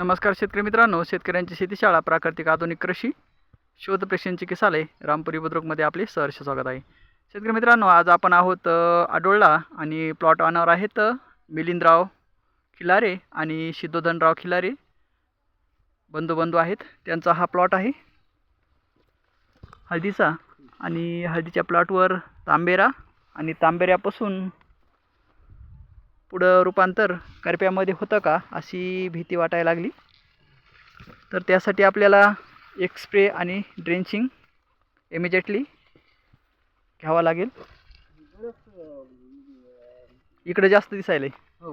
नमस्कार शेतकरी मित्रांनो शेतकऱ्यांची शेतीशाळा प्राकृतिक आधुनिक कृषी शोध प्रश्नांची किसाले रामपुरी बुद्रुकमध्ये आपले सहर्ष स्वागत आहे. शेतकरी मित्रांनो आज आपण आहोत आडोळला आणि प्लॉट ऑनर आहेत मिलिंदराव खिलारे आणि सिद्धोधनराव खिलारे. बंधू बंधू आहेत त्यांचा हा प्लॉट आहे. हळदीचा आणि हळदीच्या प्लॉटवर तांबेरा आणि तांबेऱ्यापासून पुढं रूपांतर करप्यामध्ये होतं का अशी भीती वाटायला लागली. तर त्यासाठी आपल्याला एक स्प्रे आणि ड्रेंचिंग इमिजिएटली घ्यावा लागेल. इकडे जास्त दिसायला हो.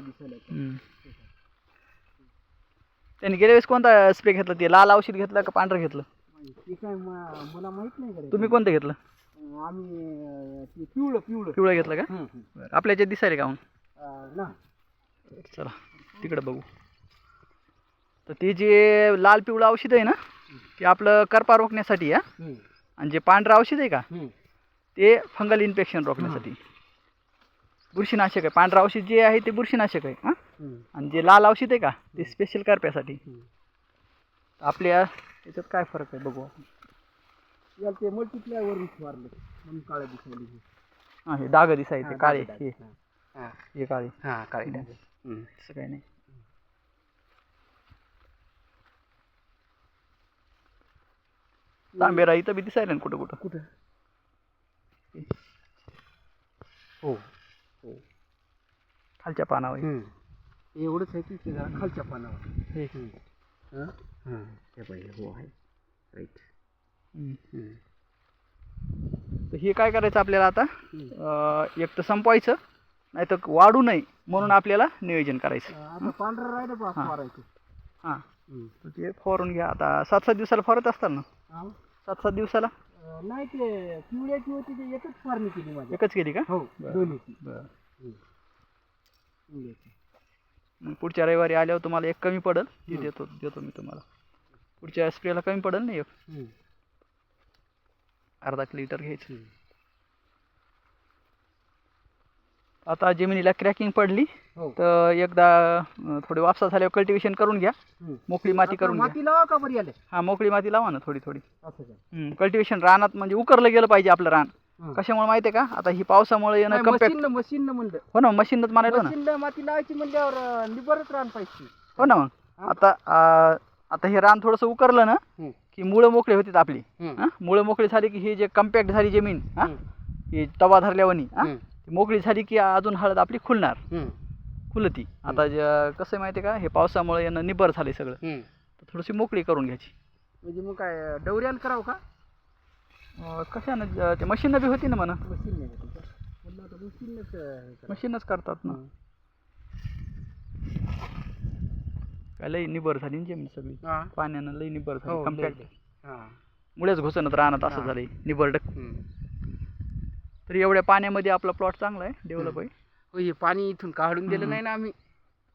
दिसायला त्यांनी गेल्या वेळेस कोणता स्प्रे घेतला? ते लाल औषध घेतलं का पांढरं घेतलं? ते काय म- मला माहीत नाही का तुम्ही कोणतं घेतलं? आम्ही पिवळं पिवळं. पिवळं घेतलं का? हं. बरं आपल्या याच्यात दिसायला का मग? ना. चला तिकडं बघू. तर ते जे लाल पिवळं औषध आहे ना ते आपलं करपा रोखण्यासाठी आहे हं, आणि जे पांढरं औषध आहे का हं. ते फंगल इन्फेक्शन रोखण्यासाठी. बुरशीनाशक आहे. पांढरं औषध जे आहे ते बुरशीनाशक आहे हां? हं, आणि जे लाल औषध आहे का ते स्पेशल करप्यासाठी. हं. आपल्या याच्यात काय फरक आहे बघू आपण. याला ते मल्टीप्लाय वरून फवारलं म्हणून काळं दिसायला हे. हां हे डाग दिसायचे हा, काळे. हे. हा, हे काळे. हा काळे डाग. हं. तसं काही नाही. तांबेरा इथं बी दिसायला ना कुठं कुठं? कुठं हो. हो. खालच्या पानावर. हं. एवढंच आहे की ते जरा खालच्या पानावर. हे. हं. हं? हं. पाहिजे हो आहे. राईट हम्म. तर हे काय करायचं आपल्याला आता? एक तर संपवायचं नाही तर वाढू नये म्हणून आपल्याला नियोजन करायचं. पांढरं हा. ते फवारून घ्या. आता सात सात दिवसाला फवारत असतात ना? सात सात दिवसाला? नाही ते पिवळ्याची होती ते एकच फवारणी केली माझी. एकच केली का? हो. मग पुढच्या रविवारी आल्यावर तुम्हाला एक कमी पडेल. ती हं. देतो देतो मी तुम्हाला. पुढच्या स्प्रेला कमी पडेल ना एक. अर्धा लिटर घ्यायचं. आता जमिनीला क्रॅकिंग पडली हो. तर एकदा अं, थोडी वापसा झाल्यावर कल्टिवेशन करून घ्या. मोकळी माती करून घ्या. माती लावा का बरी आले हां मोकळी माती लावा ना थोडी थोडी. असं का? कल्टिवेशन रानात म्हणजे उकरलं गेलं पाहिजे आपलं रान. हं. कशामुळे माहिती आहे का? आता ही पावसामुळे येणं नाही, कम्पॅक्ट मशीननं मशीननं म्हणलं. हो ना मशीनच मारायला ना. माती लावायची म्हणल्यावर अं, निबरच रान पाहिजे. हो ना मग? आता आता हे रान थोडंसं उकरलं ना हं. की मुळं मोकळी होतीत आपली. हां? मुळं मोकळी झाली की ही जे कम्पॅक्ट झाली जमीन हां? हं. तवा धरल्यावानी हां? हं. ती मोकळी झाली की अजून हळद आपली खुलणार. खुलती. आता ज- कसं आहे माहिती आहे का? हे पावसामुळे येणं निबर झाले सगळं. तर थोडीशी मोकळी करून घ्यायची. म्हणजे मग काय डवऱ्याला करावं का? अं, कशानं? ज- ते मशीननं बी होती ना म्हणा. मशीन नाही हे करा. मशीनच करतात ना हं. काय लई निबर झाली ना जमीन सगळी हा. पाण्यानं लई निबर हो, झाली कम्पॅक्ट हा. मुळेच घुसणत राहणार असं हा. झालंय निबर डक हं. तर एवढ्या पाण्यामध्ये आपला प्लॉट चांगला आहे डेव्हलप आहे हो हे पाणी इथून काढून दिलं हं. नाही ना आम्ही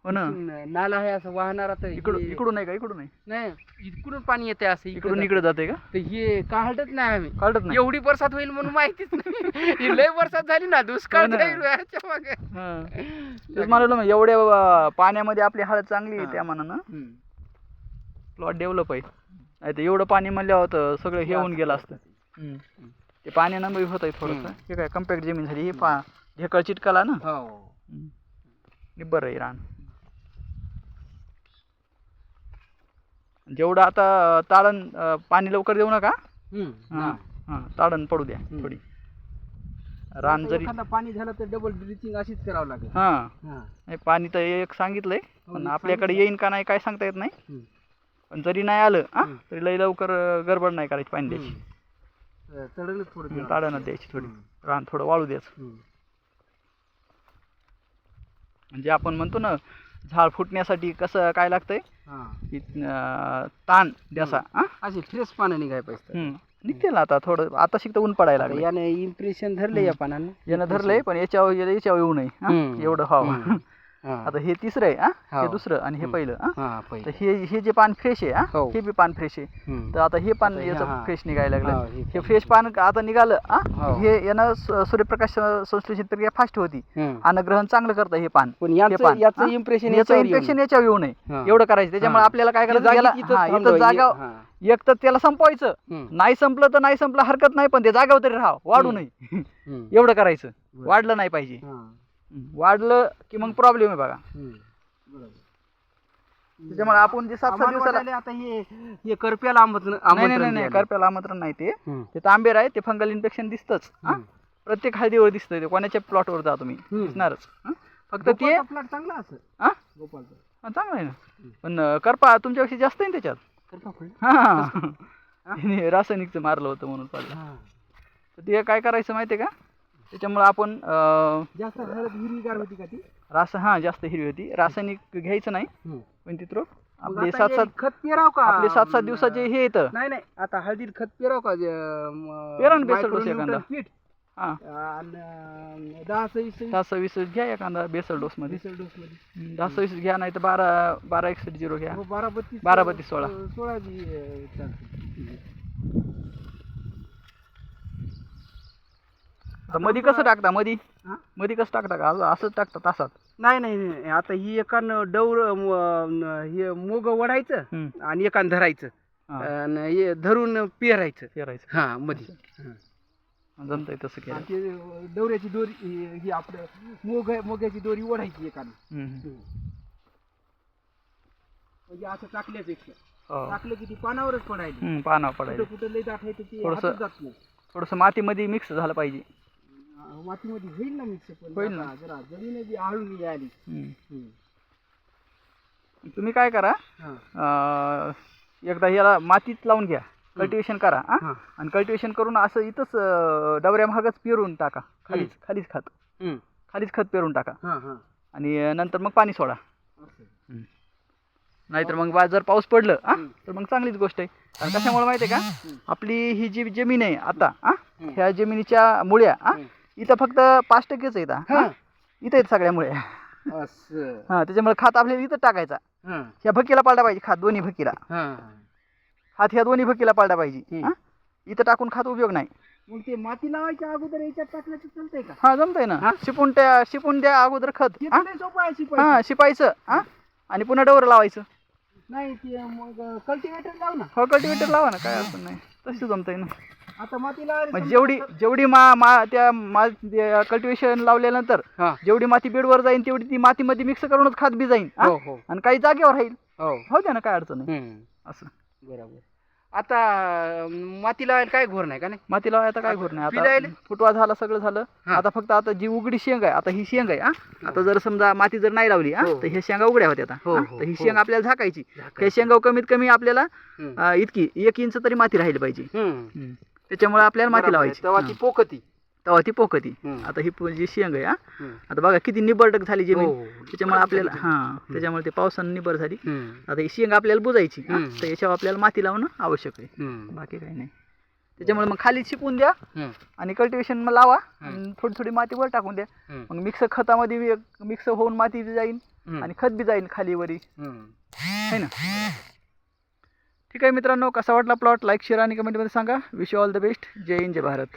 हो ना नाला आहे असं वाहणार आता इकडून हे- इकडून नाही का इकडून नाही नाही इकडून पाणी येते असं इकडून इकडे जाते का तर हे काढत नाही आम्ही काढत नाही एवढी बरसात होईल म्हणून माहितीच नाही ही लय बरसात झाली ना दुष्काळ हो ना. जाईल याच्या मागे. हा. तेच मग एवढ्या अं, पाण्यामध्ये आपली हळद चांगली आहे. त्या मानानं. प्लॉट डेव्हलप आहे नाही तर एवढं पाणी म्हणलं होतं सगळं हे होऊन गेलं असतं हम्म. ते पाण्यानं बी होत आहे थोडंसं हम्म. हे काय कम्पॅक्ट जमीन झाली हे पा ढेकळ चिटकाला ना हो हम्म. निब्बर आहे रान जेवढं आता ताळण अं, पाणी लवकर देऊ नका हं. पडू द्या हम्म. थोडी रान जरी एखादा पाणी झालं तर डबल ड्रिचिंग अशीच करावं लागेल हां हा. नाही पाणी तर एक सांगितलंय हो, पण एक आपल्याकडे. येईन का नाही काय सांगता येत नाही. पण जरी नाही आलं हां हम्म. तरी लई लवकर अं, गडबड नाही करायची पाणी द्यायची. चढलच थोडं द्यायची थोडी. रान थोडं वाळू द्यायचं. म्हणजे आपण म्हणतो ना झाड फुटण्यासाठी कसं काय लागतंय हा. की, अं, ताण द्यासा हां अशी फ्रेश पानं निघाय पाहिजे हम्म. निघतील आता थोडं आता शिकतं ऊन पडायला लागलं याने इम्प्रेशन धरले या पानानं यानं धरलंय पण याच्यावर याच्यावर येऊ नये हां? हम्म. एवढं व्हावं हम्म. आता हे तिसरं आहे हा? हे. दुसरं आणि हे. पहिलं हा? हा तर हे हे जे पान फ्रेश आहे हा? हो. बी पान फ्रेश आहे. तर आता हे पान याचं. फ्रेश निघायला लागलं. हे हे फ्रेश पान आता निघालं हा? यानं सूर्यप्रकाश संश्लेषण प्रक्रिया फास्ट होती. हम्म. अन्नग्रहण चांगलं करतं हे पान. याचं? इम्प्रेशन याच्यावर येऊ नये. एवढं करायचं. त्याच्यामुळे. आपल्याला काय करायचं? जागा एक तर त्याला संपवायचं. नाही संपलं तर नाही संपलं हरकत नाही पण ते जागेवर तरी राहा वाढू. नये. एवढं करायचं. वाढलं नाही पाहिजे. वाढलं की मग प्रॉब्लेम आहे बघा. त्याच्यामुळे आपण जे सात सात दिवसाला आता हे हे करप्याला आमंत्रण नाही नाही. करप्याला आमंत्रण नाही ते. ते तांबेर आहे ते फंगल इन्फेक्शन दिसतंच. प्रत्येक हळदीवर दिसतंय ते. कोणाच्या प्लॉटवर जा तुम्ही. दिसणारच? फक्त ते प्लॉट चांगला असं हा? चांगलं आहे ना. पण करपा तुमच्यापेक्षा जास्त आहे त्याच्यात? हा. रासायनिकचं मारलं होतं म्हणून. तर ते काय करायचं माहिती आहे का? त्याच्यामुळे आपण जास्त हळद हिरवीगार होती का ती? रास हां जास्त हिरवी होती. रासायनिक घ्यायचं नाही. पण तिथं आपले सात सात खत पेराव का? आपले सात सात दिवसाचे हे येतं. नाही नाही. आता हळदीत खत पेराव का? पेरा ना बेसल डोस एखादा. हां. दहा सव्वीस दहा सव्वीस. घ्या एखादा बेसल डोसमध्ये. बेसल डोस मध्ये दहा सव्वीस घ्या नाही तर बारा बारा एकसष्ट झिरो घ्या. बारा बत्तीस बारा बत्तीस सोळा. सोळा मधी कसं टाकता मधी? हा? मधी कसं टाकता का? असं- असंच टाकता तासात नाही नाही नाही आता ही एकानं डवर हे मोग वडायचं हम्म, आणि एकानं धरायचं. हां, आणि हे धरून पेरायचं. पेरायचं. हा मध्ये जमतंय तसं केलं आणि ते डवऱ्याची दोरी ही- ही आपलं मोग मोग्याची दोरी ओढायची एकानं. हम्म. म्हणजे असं टाकल्यापेक्षा हो. टाकलं की ती पानावरच पडायली. हम्म, पानावर कुठं पडायचं कुठं लई दाठायचं ते थोडंसं- हातात जात नाही. थोडंसं मातीमध्ये मिक्स झालं पाहिजे. मातीमध्ये होईल ना मिक्स पण होईल ना. आता जरा आळून आली हम्म. तुम्ही काय करा हा. अं, एकदा याला मातीत लावून घ्या कल्टिवेशन करा हा? हा. आणि कल्टिवेशन करून असं इथंच अं, डबऱ्या महागच पेरून टाका खालीच खालीच खत हम्म. खालीच खत पेरून टाका हा, हा. आणि अं, नंतर मग पाणी सोडा असं. नाहीतर मग बा- जर पाऊस पडलं हा, हम्म. तर मग चांगलीच गोष्ट आहे कारण कशामुळे माहिती आहे का आपली ही जी जमीन आहे आता हा हम्म. ह्या जमिनीच्या मुळ्या हा हम्म. इथं फक्त पाच टक्केच आहेत हा. हा. इथं आहेत सगळ्या मुळ्या असं. हा त्याच्यामुळे खात आपल्याला इथं टाकायचा हा. ह्या भक्कीला पाळला पाहिजे खात दोन्ही भक्कीला हा. खात ह्या दोन्ही भक्कीला पाळला पाहिजे हम्म. हा? इथं टाकून खात उपयोग नाही मग ते माती लावायच्या अगोदर याच्यात टाकलं तर चालतंय का हा जमतंय ना? शिपून त्या शिपून द्या अगोदर खत ते हा? सोपं आहे. हा शिपायचं हा आणि पुन्हा डवर लावायचं नाही ते मग कल्टिवेटर लाव ना हो कल्टिवेटर लावा ना काय अडचण नाही तसं जमतंय ना आता माती लावायला म्हणजे जेवढी जेवढी मा मा त्या मा कल्टिवेशन लावल्यानंतर हा. जेवढी माती बेडवर जाईन तेवढी ती मातीमध्ये मिक्स करूनच खात बी जाईन हा? हो हो आणि काही जागेवर राहील हो हो द्या ना काय अडचण नाही हम्म. असं बरोबर आता अं, माती लावायला काय घोर नाही का नाही माती लावाय आता काय घोर नाही आता? फुटवा झाला सगळं झालं हा. आता फक्त आता जी उघडी शेंग आहे आता ही शेंग आहे हा आता जर समजा माती जर नाही लावली हा हो. तर ह्या शेंगा उघड्या होत्या आता हो, हा? हो, तर ही हो. शेंग आपल्याला झाकायची. त्या शेंगावर कमीत कमी आपल्याला हम्म. अं, इतकी एक इंच तरी माती राहिली पाहिजे हम्म. त्याच्यामुळे आपल्याला माती. लावायची तेव्हा ती हा. पोकती तेव्हा ती पोकती हम्म. आता ही पो- जी शेंग आहे हा हम्म. आता बघा किती निबरटक झाली जमीन हो, हो. त्याच्यामुळे आपल्याला हा त्याच्यामुळे ते पावसानं निबर झाली हम्म. आता ही शेंग आपल्याला बुजायची हा? हम्म. तर याच्यावर आपल्याला माती लावणं आवश्यक आहे हम्म. बाकी काही नाही त्याच्यामुळे मग खाली शिपून द्या हम्म. आणि कल्टिवेशन लावा हम्म. आणि थोडी थोडी माती वर टाकून द्या हम्म. मग मिक्स खतामध्ये मिक्स होऊन माती बी जाईल हम्म. आणि खत बी जाईल खाली वरी हम्म. है ना ठीक आहे मित्रांनो कसा वाटला प्लॉट लाईक शेअर आणि कमेंटमध्ये सांगा. विश ऑल द बेस्ट जय हिंद जय भारत.